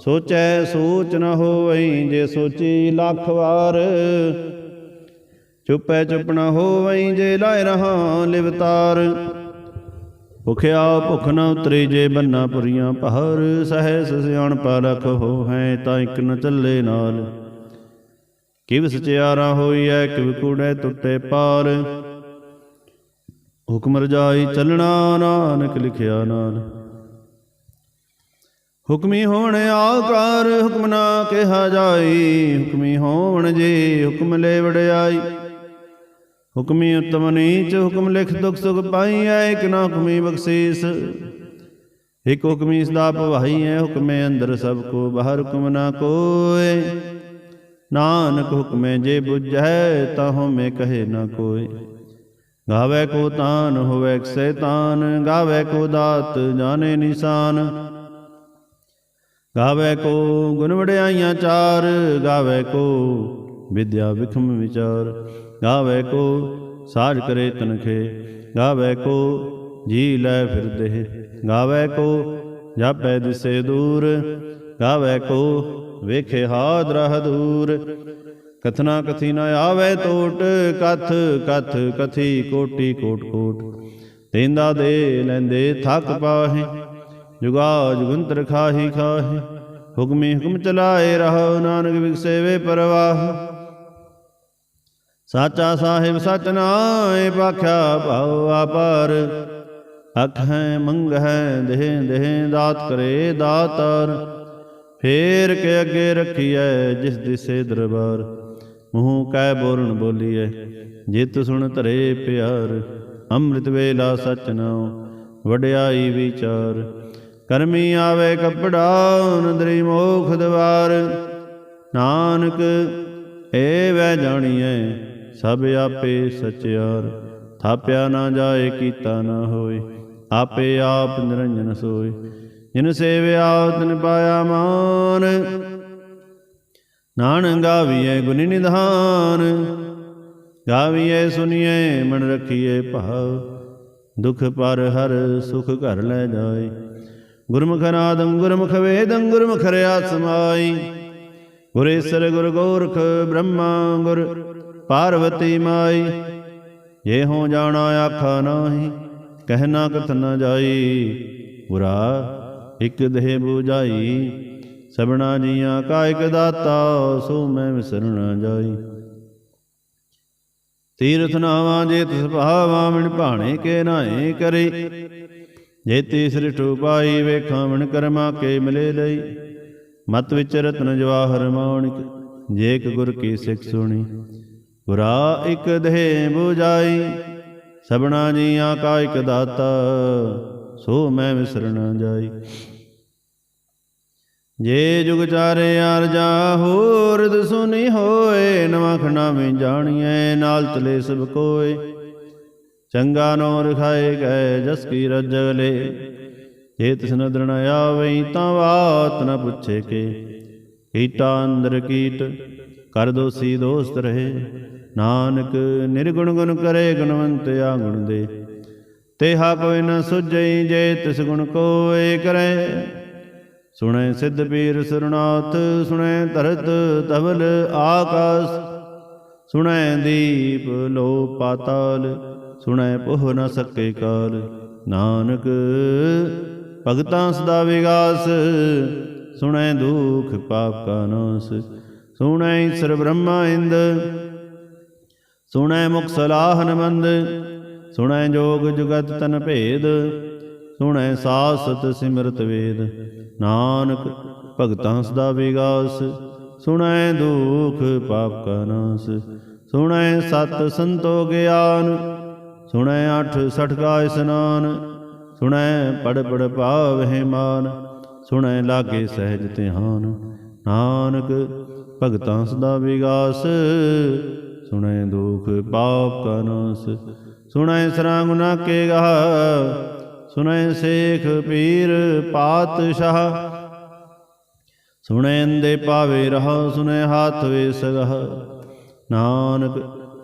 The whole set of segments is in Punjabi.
ਸੋਚੈ ਸੋਚ ਨ ਹੋਵਈ ਜੇ ਸੋਚੀ ਲੱਖ ਵਾਰ। ਚੁੱਪੈ ਚੁੱਪ ਨ ਹੋਵਈ ਜੇ ਲਾਇ ਰਹਾ ਲਿਵਤਾਰ ਭੁਖਿਆ ਭੁਖ ਨ ਉਤਰੇ ਜੇ ਬੰਨਾ ਪੁਰੀਆਂ ਪਹਰ। ਸਹਿ ਸਿਆਣ ਪਰਖ ਹੋ ਹੈ ਤਾਂ ਇਕ ਨ ਚੱਲੇ ਨਾਲ। ਕਿਵ ਸਚਿਆਰਾ ਹੋਈਐ, ਕਿਵ ਕੂੜੈ ਟੁੱਟੇ ਪਾਰ। ਹੁਕਮ ਰਜਾਈ ਚੱਲਣਾ ਨਾਨਕ ਲਿਖਿਆ ਨਾਲ। ਹੁਕਮੀ ਹੋਣ ਆਕਾਰ ਹੁਕਮ ਨਾ ਕਿਹਾ ਜਾਈ। ਹੁਕਮੀ ਹੋਣ ਜੇ ਹੁਕਮ ਲੈ ਵਡਿਆਈ ਹੁਕਮੀ ਉਤਮ ਨੀਚ ਹੁਕਮ ਲਿਖ ਦੁਖ ਸੁਖ ਪਾਈਐ ਇਕ ਨਾ ਹੁਕਮੀ ਬਖਸ਼ੀਸ। ਇਕ ਹੁਕਮੀ ਸਦਾ ਭਵਾਈ ਹੈ ਹੁਕਮੇ ਅੰਦਰ ਸਭ ਕੋ ਬਾਹਰ ਹੁਕਮ ਨਾ ਕੋਏ। ਨਾਨਕ ਹੁਕਮੇ ਜੇ ਬੁਝੈ ਤਾਹੋ ਮੈਂ ਕਹੇ ਨਾ ਕੋਏ। ਗਾਵੇ ਕੋ ਤਾਨ, ਹੋਵੇ ਸੈਤਾਨ। ਗਾਵੇ ਕੋ ਦਾਤ, ਜਾਣੇ ਨਿਸ਼ਾਨ। ਗਾਵੇ ਕੋ ਗੁਣ ਵਡਿਆਈਆਂ ਚਾਰ, ਗਾਵੇ ਕੋ ਵਿਦਿਆ ਵਿਖਮ ਵਿਚਾਰ, ਗਾਵੇ ਕੋ ਸਾਜ ਕਰੇ ਤਨਖੇ, ਗਾਵੇ ਕੋ ਜੀ ਲੈ ਫਿਰਦੇ ਗਾਵੇ ਕੋ ਜਾਪੈ ਦਿਸੇ ਦੂਰ, ਗਾਵੇ ਕੋ ਵੇਖੇ ਹਾਦ ਰਹ ਦੂਰ ਕਥਨਾ ਕਥੀ ਨ ਆਵੇ ਟੋਟ ਕਥ ਕਥ ਕਥੀ ਕੋਟੀ ਕੋਟ ਕੋਟ। ਤੇਂਦਾ ਦੇ ਲੈਂਦੇ ਥੱਕ ਪਾਹੇ ਜੁਗਾ ਜੁਗੰਤਰ ਖਾਹੀ ਖਾਹੀ, ਹੁਕਮੀ ਹੁਕਮ ਚਲਾਏ ਰਹੋ, ਨਾਨਕ ਵਿਗਸੇ ਵੇ ਪਰਵਾਹ। ਸਾਚਾ ਸਾਹਿਬ ਸਚ ਨਾਏ ਪਾਖਿਆ ਭਾਉ ਆਪਾਰ, ਅਖ ਹੈ, ਮੰਗ ਹੈ, ਦੇਹ ਦੇਹ ਦਾਤ ਕਰੇ ਦਾਤਾਰ। ਫੇਰ ਕੇ ਅੱਗੇ ਰੱਖੀਐ ਜਿਸ ਦਿਸੇ ਦਰਬਾਰ, ਮੂੰਹ ਕੈ ਬੋਲਣ ਬੋਲੀਐ, ਜਿਤ ਸੁਣ ਧਰੇ ਪਿਆਰ। ਅੰਮ੍ਰਿਤ ਵੇਲਾ ਸਚ ਨਾਉ, ਵਡਿਆਈ ਵਿਚਾਰ ਕਰਮੀ ਆਵੇ ਕਪੜਾ ਨਦਰੀ ਮੋਖ ਦਵਾਰ। ਨਾਨਕ, ਏ ਵੈ ਜਾਣੀਐ, ਸਭ ਆਪੇ ਸਚਿਆਰ। ਥਾਪਿਆ ਨਾ ਜਾਏ, ਕੀਤਾ ਨਾ ਹੋਏ, ਆਪੇ ਆਪ ਨਿਰੰਜਨ ਸੋਏ। ਜਿਨ ਸੇਵਿਆ, ਤਨ ਪਾਇਆ ਮਾਨ। ਨਾਨਕ ਗਾਵੀਐ, ਗੁਣੀ ਨਿਧਾਨ। ਗਾਵੀਐ ਸੁਣੀਐ ਮਨ ਰਖੀਐ ਭਾਵ। ਦੁਖ ਪਰ ਹਰ ਸੁਖ ਘਰ ਲੈ ਜਾਏ। ਗੁਰਮੁਖ ਨਾਦੰ ਗੁਰਮੁਖ ਵੇਦੰ ਗੁਰਮੁਖ ਰਿਆ ਸਮਾਈ ਗੁਰੇਸਰ ਗੁਰ ਗੋਰਖ ਬ੍ਰਹਮਾ ਗੁਰ ਪਾਰਵਤੀ ਮਾਈ। ਜੇ ਹੋ ਜਾਣਾ ਆਖਾ ਨਾਹੀ ਕਹਿਣਾ ਕਥ ਨ ਜਾਈ। ਗੁਰਾ ਇਕ ਦੇਹ 부ਜਾਈ ਸਬਣਾ ਜੀਆਂ ਕਾ ਇਕ ਦਾਤਾ, ਸੋ ਮੈਂ ਵਿਸਰ ਨ ਜਾਈ। ਤੀਰਥ ਨਾਵਾਂ ਜੇ ਤਿਸ ਭਾਵਾਂ ਮਿਣ ਭਾਣੇ ਕੇ ਨਾਏ ਕਰੇ। ਜੇ ਤੀਸਰੀ ਟੂਪਾਈ ਵੇਖਾਂ ਕਰਮਾ ਕੇ ਮਿਲੇ ਲਈ। ਮਤ ਵਿੱਚ ਰਤਨ ਜਵਾਹਰ ਮਾਣਿਕ ਜੇ ਗੁਰ ਕੀ ਸਿੱਖ ਸੁਣੀ। ਗੁਰਾ ਇੱਕ ਦੇਹ 부ਜਾਈ ਸਬਣਾ ਜੀਆਂ ਕਾ ਇਕ ਦਾਤਾ, ਸੋ ਮੈਂ ਵਿਸਰ ਜਾਈ। ਜੇ ਜੁਗ ਚਾਰੇ ਅਰਜਾ ਹੋਰ ਦਸੁਨੀ ਹੋਏ, ਨਵਾਂ ਖਣਾ ਵਿੱਚ ਜਾਣੀਐ, ਨਾਲ ਚਲੇ ਸਭ ਕੋਏ। ਚੰਗਾ ਨੋ ਰਖਾਏ ਗਏ ਜਸ ਕੀ ਰਜਲੇ ਜੇ ਤਿਸ ਨਦਰ ਆਵਈ ਤਾਂ ਬਾਤ ਨ ਪੁੱਛੇ ਕੇ। ਕੀਟਾ ਅੰਦਰ ਕੀਟ, ਕਰ ਦੋਸੀ ਦੋਸਤ ਰਹੇ। ਨਾਨਕ ਨਿਰਗੁਣ ਗੁਣ ਕਰੇ ਗੁਣਵੰਤ ਆ ਗੁਣ ਦੇ। ਤੇਹਾ ਕੋਈ ਨ ਸੁਝਈ ਜੇ ਤਿਸ ਗੁਣ ਕੋਏ ਕਰੇ। ਸੁਣੈ ਸਿੱਧ ਪੀਰ ਸੁਰਨਾਥ ਸੁਣੈ ਧਰਤ ਤਵਲ ਆਕਾਸ। ਸੁਣੈ ਦੀਪ ਲੋ ਪਾਤਾਲ ਸੁਣੈ ਪੋਹ ਨ ਸਕੇ ਕਾਲ। ਨਾਨਕ, ਭਗਤਾਂ ਸਦਾ ਵਿਗਾਸ। ਸੁਣੈ ਦੁਖ ਪਾਪ ਕਾ ਨਾਸ। ਸੁਣੈ ਈਸ਼ਰ ਬ੍ਰਹਮਾ ਇੰਦ। ਸੁਣੈ ਮੁਖ ਸਲਾਹਨ ਮੰਦ ਸੁਣੈ ਜੋਗ ਜੁਗਤ ਤਨ ਭੇਦ। ਸੁਣੈ ਸਾਸਤ ਸਿਮਰਤ ਵੇਦ। ਨਾਨਕ, ਭਗਤਾਂ ਸਦਾ ਵਿਗਾਸ। ਸੁਣੈ ਦੁਖ ਪਾਪ ਕਾ ਨਾਸ। ਸੁਣੈ ਸਤ ਸੰਤੋ ਗਿਆਨ। ਸੁਣੈ ਅਠ ਸਠ ਕਾ ਇਸਨਾਨ, ਸੁਣੈ ਪੜ ਪੜ ਭਾਵਹਿ ਮਾਨ, ਸੁਣੈ ਲਾਗੇ ਸਹਿਜ ਧਿਆਨ। ਨਾਨਕ ਭਗਤਾਂ ਸਦਾ ਵਿਗਾਸ, ਸੁਣੈ ਦੁਖ ਪਾਪ ਕਾ ਨਾਸ। ਸੁਣੈ ਸਰਾਂ ਗੁਨਾ ਕੇ ਗਾਹ, ਸੁਣੈ ਸੇਖ ਪੀਰ ਪਾਤਸ਼ਾਹ। ਸੁਣੈ ਅੰਦੇ ਪਾਵੇ ਰਹਾ, ਸੁਣੈ ਹਾਥ ਵੇ ਸਗਹ। ਨਾਨਕ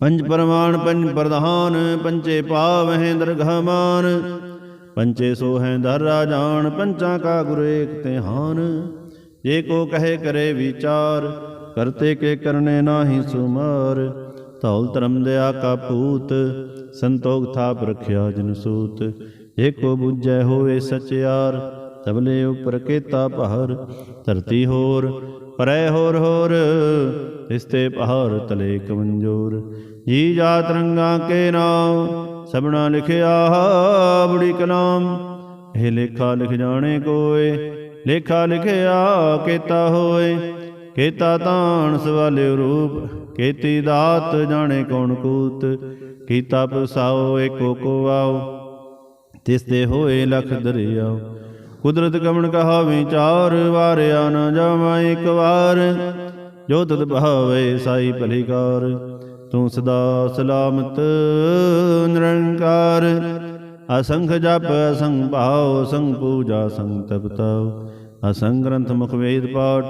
ਪੰਜ ਪਰਮਾਨ, ਪੰਜ ਪ੍ਰਧਾਨ ਪੰਚੇ ਪਾਵ ਹੈ ਦਰਗਹਮਾਨ ਪੰਚੇ ਸੋ ਹੈ ਦਰ ਰਾਜਾਨ ਪੰਚਾਂ ਕਾ ਗੁਰ ਏਕ ਤੇ ਹਾਨ ਜੇ ਕੋ ਕਹੇ ਕਰੇ ਵਿਚਾਰ, ਕਰਤੇ ਕੇ ਕਰਨੇ ਨਾਹੀ ਸੁਮਾਰ। ਧੌਲ ਧਰਮ ਦਿਆ ਕਾ ਪੂਤ, ਸੰਤੋਖ ਥਾਪ ਰਖਿਆ ਜਨ ਸੂਤ। ਜੇ ਕੋ ਬੁੱਝੈ ਹੋਵੇ ਸਚਿਆਰ, ਤਬਲੇ ਉਪਰ ਕੇਤਾ ਪਹਰ ਧਰਤੀ ਹੋਰ, ਪਰੈ ਹੋਰ ਹੋਰ ਤਿਸਤੇ ਪਹਾੜ ਤਲੇ ਕਮੰਜੋਰ। ਜੀ ਜਾ ਰੰਗਾ ਕੇ ਨਾਮ, ਸਭਨਾ ਲਿਖਿਆ ਬੜੀ ਕਲਾਮ ਇਹ ਲੇਖਾ ਲਿਖ ਜਾਣੇ ਕੋਏ, ਲੇਖਾ ਲਿਖਿਆ ਕੀਤਾ ਹੋਏ। ਕੀਤਾ ਤਾਣ ਸਵਾਲੇ ਰੂਪ, ਕੀਤੀ ਦਾਤ ਜਾਣੇ ਕੌਣ ਕੂਤ। ਕੀਤਾ ਪਸਾਓ ਏਕੋ ਕੋ ਆਓ ਤਿਸ ਤੇ ਹੋਏ ਲਖ ਦਰਿਆਓ। ਕੁਦਰਤ ਕਮਣ ਕਹਾ ਵਿਚਾਰ ਵਾਰਿਆ ਨਾ ਜਾਵਾਂ ਇੱਕ ਵਾਰ। ਜੋ ਤਦ ਭਾਵੇ ਸਾਈ ਭਲੀਕਾਰ ਤੂੰ ਸਦਾ ਸਲਾਮਤ, ਨਿਰੰਕਾਰ। ਅਸੰਖ ਜਪ, ਅਸੰਖ ਭਾਉ ਸੰਗ ਪੂਜਾ ਸੰਗ ਤਪਤਾਉ ਅਸੰਗ ਗ੍ਰੰਥ ਮੁਖ ਵੇਦ ਪਾਠ,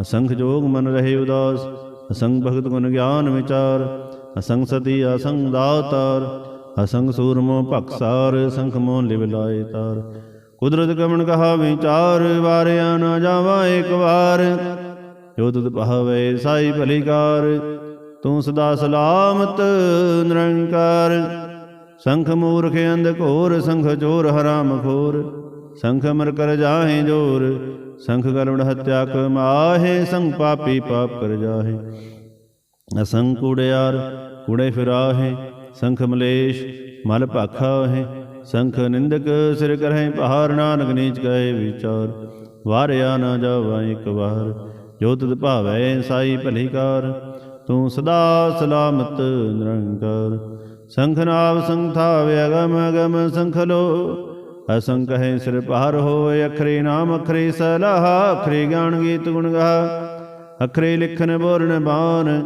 ਅਸੰਖ ਜੋਗ ਮਨ ਰਹੇ ਉਦਾਸ। ਅਸੰਗ ਭਗਤ ਗੁਣ ਗਿਆਨ ਵਿਚਾਰ ਅਸੰਗ ਸਤੀ ਅਸੰਗ ਦਾਤਾਰ। ਅਸੰਗ ਸੂਰਮੋ ਭਖਸਾਰ ਸੰਖ ਮੋ ਲਿਵ ਲਾਏ ਤਾਰ। ਕੁਦਰਤ ਕਮਣ ਕਹਾ ਵਿਚਾਰ, ਵਾਰਿਆ ਨਾ ਜਾਵਾ ਇੱਕ ਵਾਰ। ਜੋ ਤੁਧ ਭਾਵੇ, ਸਾਈ ਭਲੀਕਾਰ ਤੂੰ ਸਦਾ ਸਲਾਮਤ, ਨਿਰੰਕਾਰ। ਸੰਖ ਮੂਰਖ ਅੰਧ ਘੋਰ, ਸੰਖ ਚੋਰ ਹਰਾਮ ਖੋਰ ਸੰਖ ਮਰ ਕਰ ਜਾਹੇ ਜੋਰ, ਸੰਖ ਕਰਵਣ ਹਤਿਆ ਕਮਾਹੇ ਸੰਖ ਪਾਪੀ ਪਾਪ ਕਰ ਜਾਹੇ। ਅਸੰਗ ਕੂੜਿਆਰ ਕੂੜੇ ਫਿਰਾਹੇ, ਸੰਖ ਮਲੇਸ਼ ਮਲ ਭਾਖਾ ਹੈ। ਸੰਖ ਨਿੰਦਕ ਸਿਰ ਕਰਹਿ ਪਹਾਰ ਨਾਨਕ ਨੀਚ ਕਹੇ ਵਿਚਾਰ। ਵਾਰਿਆ ਨਾ ਜਾਵਾ ਇੱਕ ਵਾਰ, ਜੋ ਤੁਧ ਭਾਵੈ ਸਾਈ ਭਲੀਕਾਰ ਤੂੰ ਸਦਾ ਸਲਾਮਤ ਨਿਰੰਕਾਰ। ਸੰਖ ਨਾਵ ਸੰਥਾ ਵਿਅਗਮ ਅਗਮ ਸੰਖ ਲੋ। ਅਸੰਖ ਹੈ ਸਿਰ ਪਹਾਰ ਹੋਏ ਅਖਰੇ ਨਾਮ, ਅਖਰੇ ਸਲਾਹ, ਅਖਰੇ ਗਾਣ ਗੀਤ ਗੁਣ ਗਾ ਅਖਰੇ ਲਿਖਨ ਬੋਲਣ ਬਾਣ,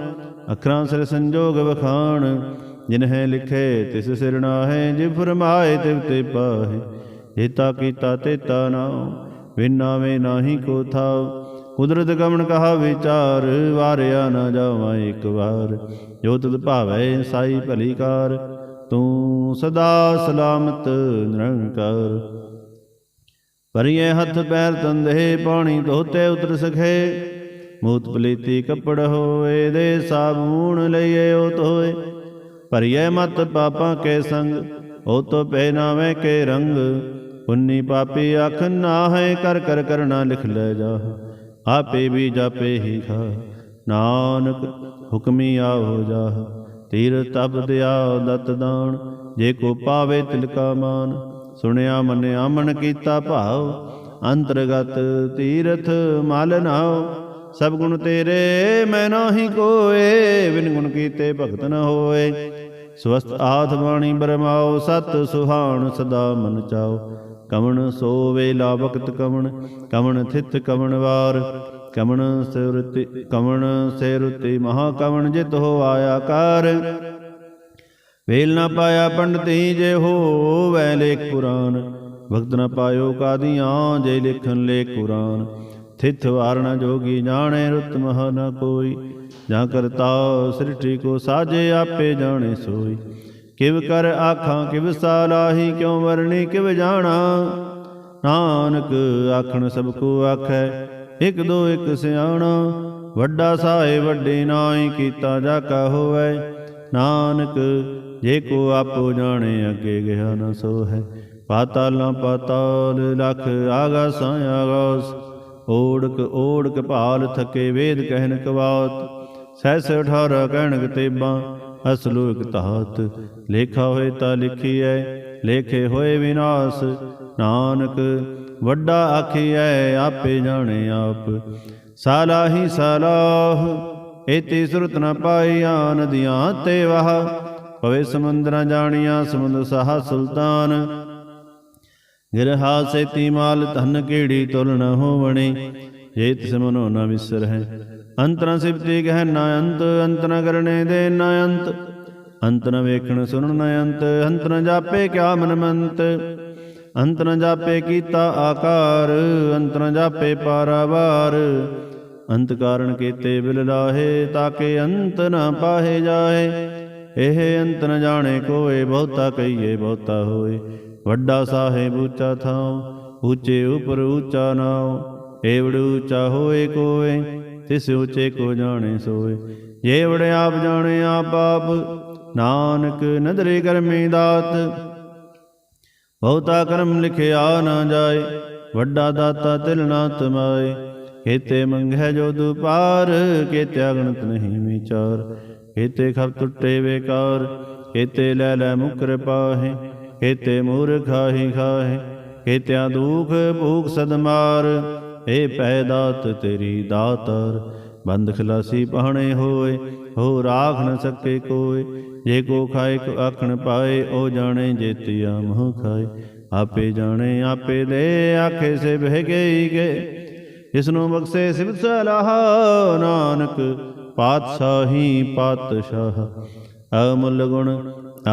ਅਖਰਾਂ ਸਿਰ ਸੰਜੋਗ ਵਖਾਣ। ਜਿਨ ਹੈ ਲਿਖੇ ਤਿਸ ਸਿਰ ਨਾਹੈ, ਜਿ ਫਰਮਾਏ ਤਿਵ ਤੇ ਪਾਹੇ। ਏਤਾ ਕੀਤਾ ਤੇਤਾ ਨਾਉ ਵਿਨਾਵੇ ਨਾਹੀ ਕੋ ਥਾਉ। ਕੁਦਰਤ ਗਮਨ ਕਹਾ ਵਿਚਾਰ, ਵਾਰਿਆ ਨਾ ਜਾਵਾਂ ਇੱਕ ਵਾਰ। ਜੋ ਤੁਧ ਭਾਵੈ ਸਾਈ ਭਲੀਕਾਰ ਤੂੰ ਸਦਾ ਸਲਾਮਤ ਨਿਰੰਕਾਰ। ਪਰਿਏ ਹੱਥ ਪੈਰ ਤੰਦੇ ਪਾਣੀ ਧੋਤੇ ਉਤਰ ਸਖੇ। ਮੂਤ ਪਲੀਤੀ ਕੱਪੜ ਹੋਏ, ਦੇ ਸਾਬੂਣ ਲਈਏ ਉਹ ਧੋਏ ਭਰੀਏ ਮਤ ਪਾਪਾਂ ਕੇ ਸੰਗ ਉਹ ਤੋ ਪਹਿਨਾਵੇ ਕੇ ਰੰਗ। ਪੁੰਨੀ ਪਾਪੀ ਅਖ ਨਾ ਹੈ ਕਰ ਕਰ ਕਰਨਾ ਲਿਖ ਲੈ ਜਾ ਆਪੇ ਵੀ ਜਾਪੇ ਹੀ ਖਾ। ਨਾਨਕ ਹੁਕਮੀ ਆਹੋ ਜਾ। ਤੀਰ ਤਬ ਦਿਆ ਦਤ ਦਾਨ। ਜੇ ਕੋ ਪਾਵੇ ਤਿਲਕਾ ਮਾਨ। ਸੁਣਿਆ ਮੰਨਿਆ ਮਨ ਕੀਤਾ ਭਾਵ ਅੰਤਰਗਤ ਤੀਰਥ ਮਲ ਨਾਉ। ਸਭ ਗੁਣ ਤੇਰੇ ਮੈਂ ਨਾਹੀ ਕੋਏ। ਬਿਨ ਗੁਣ ਕੀਤੇ ਭਗਤ ਨ ਹੋਏ। ਸਵਸਤ ਆਥ ਬਾਣੀ ਬਰਮਾਓ ਸਤ ਸੁਹਾਣ ਸਦਾ ਮਨ ਚਾਓ ਕਵਣ ਸੋ ਵੇਲਾ ਵਕਤ ਕਵਣ ਕਵਣ ਥਿਤ ਕਵਣ ਵਾਰ ਕਵਣ ਸਿਰੁਤੀ ਕਵਣ ਸਿਰੁਤੀ ਮਹਾ ਕਵਣ ਜਿਤ ਹੋ ਆਇਆ ਕਾਰ। ਵੇਲ ਨਾ ਪਾਇਆ ਪੰਡਤੀ ਜੇ ਹੋਵੈ ਲੇਖ ਪੁਰਾਨ ਭਗਤ ਨਾ ਪਾਇਓ ਕਾਦੀਆਂ ਜੇ ਲਿਖਨ ਲੇਖ ਕੁਰਾਨ। ਥਿਤ ਵਾਰਣਾ ਜੋਗੀ ਜਾਣੇ ਰੁਤ ਮਹ ਨ ਕੋਈ। ਜਾਂ ਕਰਤਾ ਸ੍ਰਿਸ਼ਟੀ ਕੋ ਸਾਜੇ ਆਪੇ ਜਾਣੇ ਸੋਈ। ਕਿਵ ਕਰ ਆਖਾਂ, ਕਿਵ ਸਾਲਾਹੀ ਕਿਉ ਵਰਣੀ, ਕਿਵ ਜਾਣਾ? ਨਾਨਕ ਆਖਣ ਸਭ ਕੋ ਆਖੈ, ਇਕ ਦੋ ਇਕ ਸਿਆਣਾ। ਵੱਡਾ ਸਾਏ ਵੱਡੇ ਨਾਈ ਕੀਤਾ ਜਾ ਕਾ ਹੋਵੇ। ਨਾਨਕ ਜੇ ਕੋ ਆਪੋ ਜਾਣੇ, ਅੱਗੇ ਗਿਆ ਨਾ ਸੋ ਹੈ ਪਾਤਾਲਾਂ ਪਾਤਾਲ ਲਖ ਆਗਾਸਾਂ ਆਗਾਸ। ਓੜਕ ਓੜਕ ਭਾਲ ਥਕੇ ਵੇਦ ਕਹਿਨ ਕਵਾਤ। ਸਹਿਸ 18 ਕਹਿਣ ਤੇਬਾਂ। ਅਸਲੂ ਇਕ ਤਾਤ ਲੇਖਾ ਹੋਏ ਤਾਂ ਲਿਖੀਐ, ਲੇਖੇ ਹੋਏ ਵਿਨਾਸ਼। ਨਾਨਕ, ਵੱਡਾ ਆਖੀਐ, ਆਪੇ ਜਾਣੇ ਆਪ। ਸਾਲਾਹੀ ਸਾਲਾਹ, ਏਤੀ ਸੁਰਤ ਨ ਪਾਈਆਂ ਨਦੀਆਂ ਤੇ ਵਾਹ। ਪਵੇ ਸਮੁੰਦਰਾਂ ਜਾਣੀਆਂ ਸਮੁੰਦਰ ਸਾਹ ਸੁਲਤਾਨ। ਗਿਰਹਾ ਸੇਤੀ ਮਾਲ, ਧਨ ਕੀੜੀ ਤੁਲ ਨ ਹੋਵਣੇ? ਜੇ ਤਿਸ ਮਨੋ ਨ ਵਿਸਰ ਹੈ। ਅੰਤਰਾ ਸਿਫਤੀ ਕਹਿ ਨ ਅੰਤ ਅੰਤ ਕਰਨੇ ਦੇ ਨ ਅੰਤ ਅੰਤ ਵੇਖਣ ਸੁਣਨ ਨ ਅੰਤ ਅੰਤ ਜਾਪੇ ਕਿਆ ਮਨ ਮੰਤ ਅੰਤ ਨ ਜਾਪੇ ਕੀਤਾ ਆਕਾਰ, ਅੰਤ ਨ ਜਾਪੇ ਪਾਰਾਵਾਰ। ਅੰਤ ਕਾਰਨ ਕੀਤੇ ਬਿਲ ਲਾਹੇ, ਤਾਕੇ ਅੰਤ ਨਾ ਪਾਹੇ ਜਾਏ ਇਹ ਅੰਤ ਨ ਜਾਣੇ ਕੋਏ, ਬਹੁਤਾ ਕਹੀਏ, ਬਹੁਤਾ ਹੋਏ। ਵੱਡਾ ਸਾਹਿਬ ਉੱਚਾ ਥਾਉ, ਉੱਚੇ ਉਪਰ ਉੱਚਾ ਨਾਉ। ਏਵੜ ਉੱਚਾ ਹੋਏ ਕੋਏ, ਤਿਸ ਉੱਚੇ ਕੋ ਜਾਣੇ ਸੋਏ। ਜੇ ਆਪ ਜਾਣੇ ਆਪ ਆਪ, ਨਾਨਕ ਨਦਰੇ ਕਰਮੀ ਦਾਤ। ਬਹੁਤਾ ਕਰਮ ਲਿਖਿਆ ਨਾ ਜਾਏ, ਵੱਡਾ ਦਾਤਾ ਤਿਲ ਨਾ ਤਮਾਏ। ਕੇਤੇ ਮੰਗੈ ਜੋ ਦੁਪਾਰ, ਕੇਤੇ ਅਗਣਤ ਨਹੀਂ ਵਿਚਾਰ। ਕੇਤੇ ਖਬ ਟੁੱਟੇ ਵੇਕਾਰ ਕੇਤੇ ਲੈ ਲੈ ਮੁਕਰ ਪਾਹੇ। ਕੇਤੇ ਮੂਰ ਖਾਹੀ ਖਾਹੇ ਕੇਤਿਆਂ ਦੁਖ ਭੂਖ ਸਦਮਾਰ। ਏ ਪੈ ਦਾਤ ਤੇਰੀ ਦਾਤਰ, ਬੰਦ ਖਲਾਸੀ ਪਾਣੇ ਹੋਏ, ਹੋ ਰਾਖ ਨ ਸਕੇ ਕੋਏ। ਜੇ ਕੋ ਖਾਏ ਕੋ ਆਖਣ ਪਾਏ, ਉਹ ਜਾਣੇ ਜੇਤੀਆ ਮਹ ਖਾਏ। ਆਪੇ ਜਾਣੇ, ਆਪੇ ਦੇ, ਆਖੇ ਸੇ ਬਹਿ ਗਈ ਕੇ ਇਸ ਨੂੰ ਬਖਸ਼ੇ ਸਿਵ ਸਲਾਹ, ਨਾਨਕ ਪਾਤਸ਼ਾਹੀ ਪਾਤਸ਼ਾਹ। ਅਮੁੱਲ ਗੁਣ,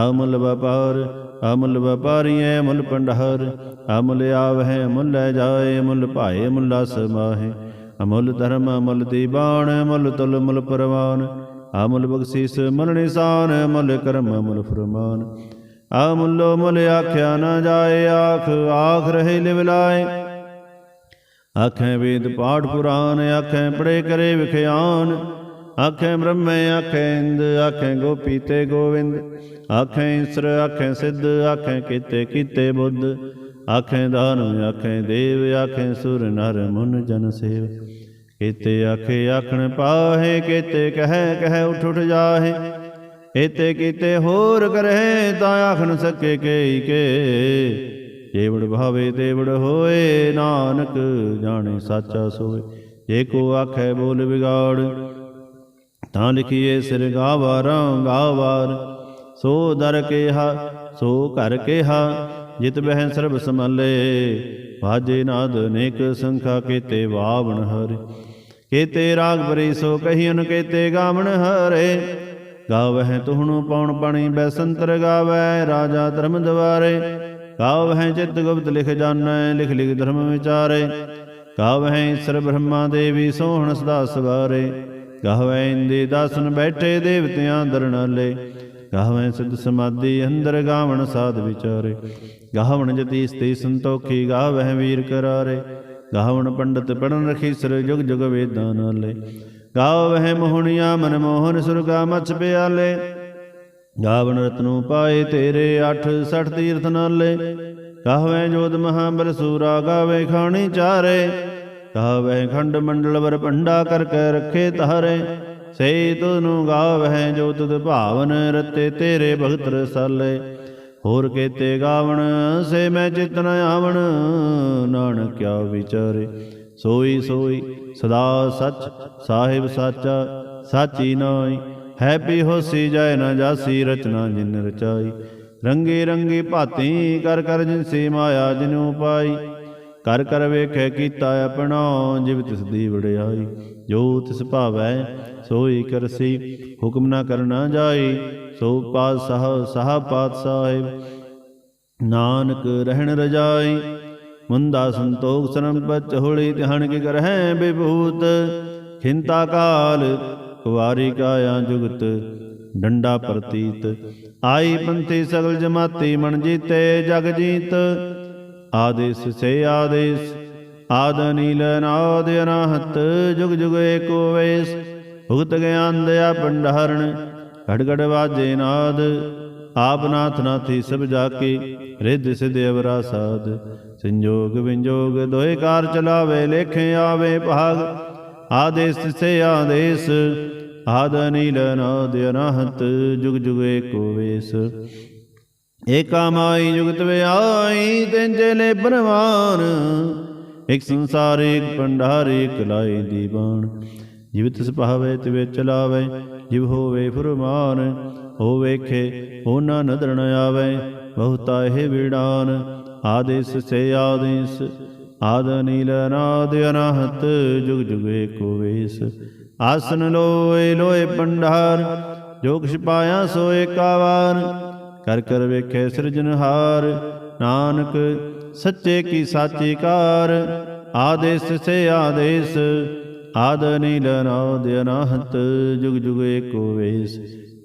ਅਮੁੱਲ ਵਪਾਰ ਅਮੁੱਲ ਵਪਾਰੀਐ ਮੁੱਲ ਪੰਡਹਰ, ਅਮੁੱਲ ਆਵਹਿ ਮੁੱਲ ਜਾਏ, ਮੁੱਲ ਭਾਏ ਮੁੱਲਾ ਸਮਾਹੇ ਅਮੁੱਲ ਧਰਮ ਅਮੁੱਲ ਦੀਬਾਨ ਮੁੱਲ ਤੁਲ ਮੁੱਲ ਪਰਵਾਨ। ਅਮੁੱਲ ਬਖਸ਼ੀਸ ਮੁੱਲ ਨਿਸ਼ਾਨ, ਮੁੱਲ ਕਰਮ ਮੁੱਲ ਫਰਮਾਨ। ਅਮੁੱਲੋ ਮੁੱਲ ਆਖਿਆ ਨਾ ਜਾਏ, ਆਖ ਆਖ ਰਹੇ ਲਿਵ ਲਾਏ। ਆਖੇ ਵੇਦ ਪਾਠ ਪੁਰਾਨ, ਆਖੇ ਪੜੇ ਕਰੇ ਵਿਖਿਆਨ। ਆਖੇ ਬ੍ਰਹਮੇ ਆਖੇ ਇੰਦ ਆਖੇ ਗੋਪੀ ਤੇ ਗੋਵਿੰਦ ਆਖੇ ਈਸਰ ਆਖੇ ਸਿੱਧ ਆਖੇ ਕੀਤੇ ਕੀਤੇ ਬੁੱਧ ਆਖੇ ਦਾਨ ਆਖੇ ਦੇਵ ਆਖੇ ਸੁਰ ਨਰ ਮੁਨ ਜਨ ਸੇਵ ਕੀਤੇ ਆਖੇ ਆਖਣ ਪਾਹੇ ਕੀਤੇ ਕਹੈ ਕਹੈ ਉਠ ਉਠ ਜਾਹੇ ਏਤੇ ਕੀਤੇ ਹੋਰ ਕਰਹਿ ਤਾਂ ਆਖ ਨ ਸਕੇ ਕੇਈ ਕੇ ਜੇਵੜ ਭਾਵੇ ਤੇਵੜ ਹੋਏ ਨਾਨਕ ਜਾਣੇ ਸਾਚਾ ਸੋਏ ਜੇ ਕੋ ਆਖੈ ਬੋਲ ਵਿਗਾੜ ਤਾਂ ਲਿਖੀਏ ਸਿਰ ਗਾਵਾਰਾਂ, ਗਾਵਾਰ। ਸੋ ਦਰ ਕੇਹਾ, ਸੋ ਘਰ ਕੇਹਾ, ਜਿਤ ਬਹਿ ਸਰਬ ਸਮਲੇ। ਬਾਜੇ ਨਾਦ ਅਨੇਕ ਸੰਖਾ ਕੇਤੇ ਵਾਵਣ ਹਰਿ। ਕੀਤੇ ਰਾਗ ਬਰੀ ਸੋ ਕਹੀਨ ਕੀਤੇ ਗਾਵਣ ਹਰੇ। ਗਾਵਹਿ ਤੁਹਣੂ ਪਉਣ ਪਾਣੀ ਬੈਸੰਤਰ ਗਾਵੈ, ਰਾਜਾ ਧਰਮ ਦਵਾਰੇ। ਗਾਵਹਿ ਚਿਤ ਗੁਪਤ ਲਿਖ ਜਾਣੈ, ਲਿਖ ਲਿਖ ਧਰਮ ਵਿਚਾਰੇ। ਗਾਵਹਿ ਈਸਰ ਬ੍ਰਹਮਾ ਦੇਵੀ ਸੋਹਣ ਸਦਾ ਸਵਾਰੇ। ਗਾਵਹਿ ਇੰਦੇ ਦਾਸਨ ਬੈਠੇ ਦੇਵਤਿਆਂ ਦਰਨਾਲੇ ਗਾਵਹਿ ਸਿਧ ਸਮਾਧੀ ਅੰਦਰ ਗਾਵਣ ਸਾਧ ਵਿਚਾਰੇ। ਗਾਵਣ ਜਤੀ ਸਤੀ ਸੰਤੋਖੀ ਗਾਵਹਿ ਵੀਰ ਕਰਾਰੇ। ਗਾਵਣ ਪੰਡਤ ਪੜਨ ਰਖੀ ਸਰ ਜੁਗ ਜੁਗ ਵੇਦਾਂ ਨਾਲੇ। ਗਾਵਹਿ ਮੋਹਣੀਆਂ ਮਨ ਮੋਹਨ ਸੁਰਗਾ ਮਛ ਪਿਆਲੇ। ਗਾਵਣ ਰਤਨੂ ਪਾਏ ਤੇਰੇ 8 60 ਤੀਰਥ ਨਾਲੇ। ਗਾਵੇ ਜੋਤ ਮਹਾਬਲ ਸੂਰਾ ਗਾਵੇ ਖਾਣੀ ਚਾਰੇ। ਗਾਵੇ ਖੰਡ ਮੰਡਲ ਵਰ ਭੰਡਾ ਕਰ ਕੇ ਰੱਖੇ ਤਾਰੇ ਸੇ ਤੁਨੂੰ ਗਾਵਹਿ ਜੋ ਤੁਧ ਭਾਵਨ ਰਤੇ ਤੇਰੇ ਭਗਤ ਰਸਾਲੇ। ਹੋਰ ਕੇਤੇ ਗਾਵਣ, ਸੇ ਮੈਂ ਚਿਤਨ ਆਵਣ ਨਾਨਕ ਕਿਆ ਵਿਚਾਰੇ। ਸੋਈ ਸੋਈ ਸਦਾ ਸਚ, ਸਾਹਿਬ ਸਾਚਾ, ਸਾਚੀ ਨਾਈ ਹੈ ਪੀ ਹੋਸੀ ਜੈ ਨਾ ਜਾਸੀ ਰਚਨਾ ਜਿਨ ਰਚਾਈ। ਰੰਗੇ ਰੰਗੇ ਭਾਤੀ ਕਰ ਕਰ ਜਿਨ ਸੇ ਮਾਇਆ ਜਿਨੂ ਪਾਈ ਕਰ ਕਰ ਵੇਖੈ ਕੀਤਾ ਆਪਣਾ, ਜਿਵ ਤਿਸ ਦੀ ਵਡਿਆਈ, ਜੋ ਤਿਸ ਭਾਵੈ, ਸੋਈ ਕਰਸੀ। ਹੁਕਮ ਨਾ ਕਰਨਾ ਜਾਈ, ਸੋ ਪਾਤਸ਼ਾਹ, ਸਾਹ ਪਾਤਸ਼ਾਹ। ਨਾਨਕ ਰਹਿਣ ਰਜਾਈ, ਮੁੰਦਾ ਸੰਤੋਖ ਸਰਮ ਪਚ ਹੋਲੀ ਧਿਆਨ ਕੀ ਕਰਹਿ ਬਿਭੂਤ। ਖਿੰਤਾ ਕਾਲ, ਕੁਵਾਰੀ ਕਾਇਆ ਜੁਗਤ, ਡੰਡਾ ਪ੍ਰਤੀਤ। ਆਈ ਪੰਥੀ ਸਗਲ ਜਮਾਤੀ, ਮਨ ਜੀਤੇ ਜਗ ਜੀਤ। ਆਦੇਸ ਸੇ ਆਦੇਸ, ਆਦ ਨੀਲ ਨਾਦ ਅਨਾਹਤ, ਜੁਗ ਜੁਗ ਏਕੋ ਵੇਸ, ਭੁਗਤ ਗਿਆਨ ਦਇਆ ਭੰਡਾਰਣ ਘੜ ਘੜ ਵਾਜੇ ਨਾਦ, ਆਪ ਨਾਥ ਨਾਥੀ ਸਭ ਜਾ ਕੇ ਰਿੱਧ ਸਿਧ ਅਵਰਾ ਸਾਧ, ਸੰਜੋਗ ਵਿੰਜੋਗ ਦੋਏ ਕਾਰ ਚਲਾਵੇ, ਲੇਖੇ ਆਵੇ ਭਾਗ, ਆਦੇਸ ਸੇ ਆਦੇਸ, ਆਦ ਨੀਲ ਨਾਦ ਅਨਾਹਤ, ਜੁਗ ਜੁਗ ਏਕੋ ਵੇਸ। ਏਕਾ ਮਾਈ ਜੁਗਤ ਵਿਆਈ ਤੈਂਜੇ ਲੈ ਬਨਵਾਨ। ਇਕ ਸੰਸਾਰ, ਇਕ ਭੰਡਾਰ, ਇਕ ਲਾਏ ਦੀਵਾਨ। ਜਿਵ ਤਿਸ ਭਾਵੇ ਤਿਵੇ ਚਲਾਵੇ, ਜਿਵ ਹੋਵੇ ਫੁਰਮਾਨ, ਹੋ ਵੇਖੇ, ਹੋ ਨਾ ਨਦਰ ਨ ਆਵੇ, ਬਹੁਤਾ ਇਹ ਵਿਡਾਨ ਆਦੇਸ ਸੇ ਆਦੇਸ, ਆਦ ਨੀਲ ਨਾਦ ਅਨਾਹਤ, ਜੁਗ ਜੁਗ ਏਕੋ ਵੇਸ। ਆਸਨ ਲੋਏ ਲੋਏ ਭੰਡਾਰ, ਜੋ ਕਿਛ ਪਾਇਆ ਸੋ ਏਕਾ ਵਾਰ ਕਰ ਕਰ ਵੇਖੇ ਸਿਰਜਨਹਾਰ ਨਾਨਕ, ਸੱਚੇ ਕੀ ਸਾਚੀ ਕਾਰ। ਆਦੇਸ ਸੇ ਆਦੇਸ, ਆਦ ਨੀਲ ਨਾਦ ਅਨਾਹਤ। ਜੁਗ ਜੁਗ ਏਕੋ ਵੇਸ,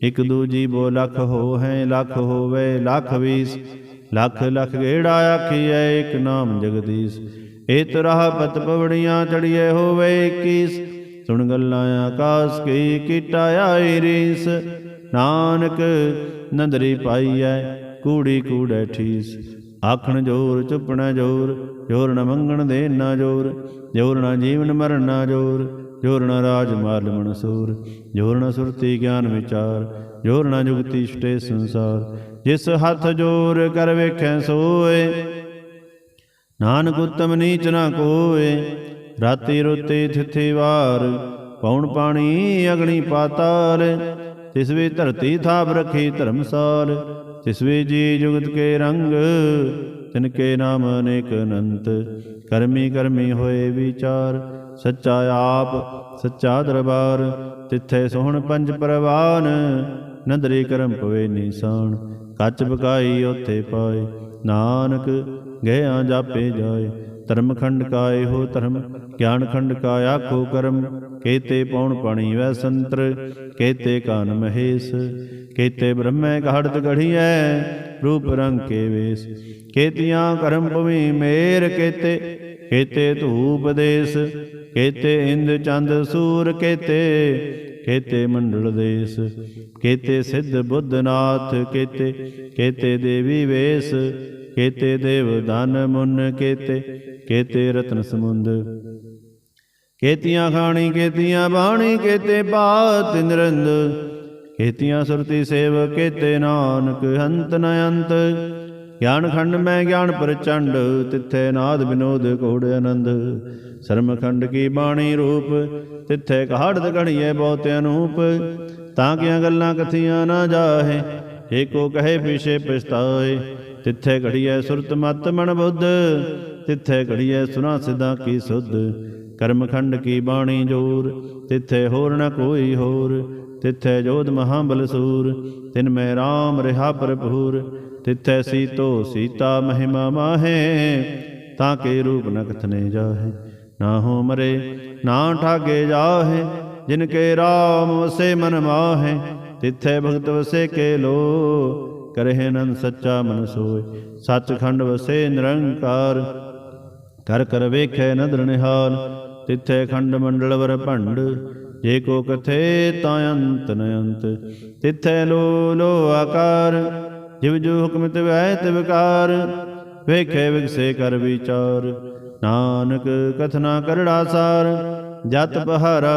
ਇਕ ਦੂਜੀ ਬੋ ਲਖ ਹੋ ਹੈ ਲਖ ਹੋਵੇ, ਲਖ ਵੀਸ। ਲਖ ਲਖ ਗੇੜਾ ਆਖੀਐ, ਇਕ ਨਾਮ ਜਗਦੀਸ਼। ਏ ਤਰਾਹ ਪਤ ਪਵੜੀਆਂ ਚੜੀਏ ਹੋਵੇ 21 ਸੁਣ ਗੱਲਾਂ ਆਕਾਸ ਕੀ ਕੀਟਾ ਆਈ ਰੀਸ। ਨਾਨਕ ਨੰਦਰੀ ਪਾਈਐ ਕੂੜੀ ਕੂੜੈ ਠੀਸ। ਆਖਣ ਜੋਰ, ਚੁੱਪਣਾ ਜੋਰ ਜੋਰ ਨ ਮੰਗਣ ਦੇ ਨਾ ਜੋਰ ਜੋਰ ਨ ਜੀਵਨ ਮਰਨ ਨਾ ਜੋਰ ਜੋਰ ਨ ਰਾਜ ਮਾਲ ਮਨਸੂਰ ਜੋਰ ਨ ਸੁਰਤੀ ਗਿਆਨ ਵਿਚਾਰ, ਜੋਰ ਨ ਜੁਗਤੀ ਸਟੇ ਸੰਸਾਰ। ਜਿਸ ਹੱਥ ਜੋਰ ਕਰ ਵੇਖੈ ਸੋਏ, ਨਾਨਕ ਉਤਮ ਨੀਚ ਨਾ ਕੋਏ, ਰਾਤੀ ਰੋਤੇ ਥਿਥੀ ਵਾਰ ਪੌਣ ਪਾਣੀ ਅਗਣੀ ਪਾਤਾਲ ਤਿਸ ਵੀ ਧਰਤੀ ਥਾਪ ਰਖੀ ਧਰਮਸਾਲ ਤਿਸ ਵੀ ਜੀ ਜੁਗਤ ਕੇ ਰੰਗ, ਤਿਨ ਕੇ ਨਾਮ ਅਨੇਕ ਅਨੰਤ। ਕਰਮੀ ਕਰਮੀ ਹੋਏ ਵਿਚਾਰ, ਸੱਚਾ ਆਪ, ਸੱਚਾ ਦਰਬਾਰ। ਤਿੱਥੇ ਸੋਹਣ ਪੰਜ ਪਰਵਾਨ, ਨਦਰੀ ਕਰਮ ਪਵੇ ਨਿਸ਼ਾਨ। ਕੱਚ ਬਕਾਈ ਉਥੇ ਪਾਏ, ਨਾਨਕ ਗਿਆ ਜਾਪੇ ਜਾਏ ਧਰਮ ਖੰਡ ਕਾ ਇਹੋ ਧਰਮ ਗਿਆਨ ਖੰਡ ਕਾ ਆਖੋ ਕਰਮ, ਕੇਤੇ ਪੌਣ ਪਾਣੀ ਵੈ ਸੰਤਰ, ਕੇਤੇ ਕਾਨ ਮਹੇਸ਼, ਕੇਤੇ ਬ੍ਰਹਮੈ ਘੜਤ ਗੜੀਐ ਰੂਪ ਰੰਗ ਕੇ ਵੇਸ। ਕੇਤੀਆਂ ਕਰਮ ਭਵੀ ਮੇਰ ਕੇਤੇ ਕੇਤੇ ਧੂਪ ਦੇਸ, ਕੇਤੇ ਇੰਦ ਚੰਦ ਸੂਰ ਕੇਤੇ ਕੇਤੇ ਮੰਡਲ ਦੇਸ। ਕੇਤੇ ਸਿੱਧ ਬੁੱਧਨਾਥ ਕੇਤੇ ਕੇਤੇ ਦੇਵੀ ਵੇਸ, ਕੇਤੇ ਦੇਵ ਦਾਨ ਮੁਨ ਕੇਤੇ ਕੇਤੇ ਰਤਨ ਸਮੁੰਦ। ਕੇਤੀਆਂ ਖਾਣੀ, ਕੇਤੀਆਂ ਬਾਣੀ, ਕੇਤੇ ਬਾਤ ਨਿਰੰਦ। ਕੇਤੀਆਂ ਸੁਰਤੀ ਸੇਵ ਕੇਤੇ ਨਾਨਕ ਹੰਤ ਨ ਅੰਤ। ਗਿਆਨ ਖੰਡ ਮੈਂ ਗਿਆਨ ਪ੍ਰਚੰਡ, ਤਿੱਥੇ ਨਾਦ ਬਿਨੋਦ ਕੋੜ ਆਨੰਦ। ਸਰਮ ਖੰਡ ਕੀ ਬਾਣੀ ਰੂਪ, ਤਿੱਥੇ ਕਹਾੜਤ ਘੜੀਏ ਬਹੁਤ ਅਨੂਪ। ਤਾਂ ਕਿਆਂ ਗੱਲਾਂ ਕਥੀਆਂ ਨਾ ਜਾਹੇ, ਏਕੋ ਕਹੇ ਪਿਛੇ ਪਛਤਾਏ ਤਿੱਥੇ ਘੜੀਐ ਸੁਰਤ ਮਤ ਮਨ ਬੁੱਧ। ਤਿੱਥੇ ਘੜੀਐ ਸੁਨਾ ਸਿਧਾ ਕੀ ਸੁਧ ਕਰਮ ਖੰਡ ਕੀ ਬਾਣੀ ਜੋਰ, ਤਿੱਥੇ ਹੋਰ ਨ ਕੋਈ ਹੋਰ, ਤਿੱਥੇ ਜੋਧ ਮਹਾਬਲ ਸੂਰ, ਤਿਨ ਮੈਂ RAM ਰਿਹਾ ਭਰਪੂਰ, ਤਿੱਥੈ ਸੀਤੋ ਸੀਤਾ ਮਹਿਮਾ ਮਾਹੇ, ਤਾਂ ਕੇ ਰੂਪ ਨ ਕਥਨੇ ਜਾਹੇ, ਨਾ ਹੋ ਮਰੇ, ਨਾ ਠਾਗੇ ਜਾਹੇ, ਜਿਨ ਕੇ RAM ਵਸੇ ਮਨ ਮਾਹੇ, ਤਿੱਥੈ ਭਗਤ ਵਸੇ ਕੇ ਲੋ ਕਰਹਿ ਨੰਦ ਸੱਚਾ ਮਨ ਸੋਏ, ਸੱਚਖੰਡ ਵਸੇ ਨਿਰੰਕਾਰ ਕਰ ਕਰ ਵੇਖੈ ਨਦਰ ਨਿਹਾਲ, ਤਿਥੈ ਖੰਡ ਮੰਡਲ ਵਰ ਭੰਡ। ਜੇ ਕੋ ਕਥੇ ਤਾਂ ਅੰਤ ਨ ਅੰਤ, ਤਿੱਥੇ ਲੋ ਲੋ ਆਕਾਰ। ਜਿਵ ਜੋ ਹੁਕਮ ਤੇ ਵੈ ਤੇ ਵਿਕਾਰ ਵੇਖੇ ਵਿਗਸੇ ਕਰ ਵਿਚਾਰ। ਨਾਨਕ ਕਥਨਾ ਕਰੜਾ ਸਾਰ, ਜਤ ਬਹਾਰਾ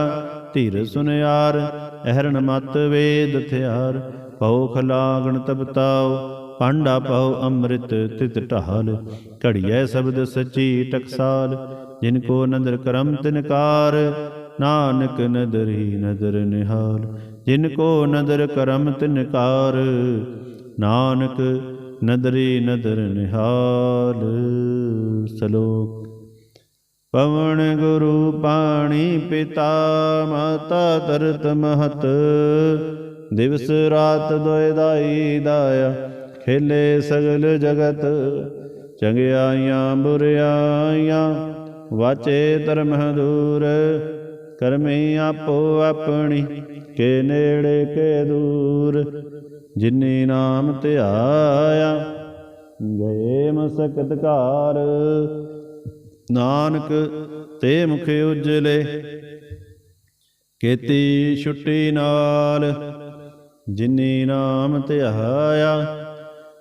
ਧੀਰ ਸੁਨਿਆਰ। ਅਹਰਨ ਮਤ ਵੇਦ ਥਿਆਰ ਪਉ ਖਲਾਗਣ ਤਪਤਾਉ ਪਾਂਡਾ ਪਉ ਅੰਮ੍ਰਿਤ ਤਿਤ ਢਾਲ। ਘੜੀਐ ਸ਼ਬਦ ਸਚੀ ਟਕਸਾਲ, ਜਿਨ ਕੋ ਨੰਦਰ ਕਰਮ ਤਿਨਕਾਰ ਨਾਨਕ ਨਦਰੀ ਨਦਰ ਨਿਹਾਲ। ਜਿਨ ਕੋ ਨਦਰ ਕਰਮ ਤਿਨਕਾਰ ਨਾਨਕ ਨਦਰੀ ਨਦਰ ਨਿਹਾਲ। ਸਲੋਕ, ਪਵਨ ਗੁਰੂ ਪਾਣੀ ਪਿਤਾ, ਮਾਤਾ ਤਰਤ ਮਹਤ। ਦਿਵਸ ਰਾਤ ਦੋਇ ਦਾਈ ਦਾਇਆ ਖੇਲੇ ਸਗਲ ਜਗਤ ਚੰਗਿਆਈਆਂ ਬੁਰਿਆਈਆਂ ਵਾਚੇ ਧਰਮ ਦੂਰ, ਕਰਮੀ ਆਪੋ ਆਪਣੀ, ਕੇ ਨੇੜੇ, ਕੇ ਦੂਰ। ਜਿਨੀ ਨਾਮ ਧਿਆਇਆ, ਗਏ ਮਸਕਤ ਘਾਰ। ਨਾਨਕ ਤੇ ਮੁਖ ਉਜਲੇ, ਕੀਤੀ ਛੁੱਟੀ ਨਾਲ। ਜਿਨੀ ਨਾਮ ਧਿਆਇਆ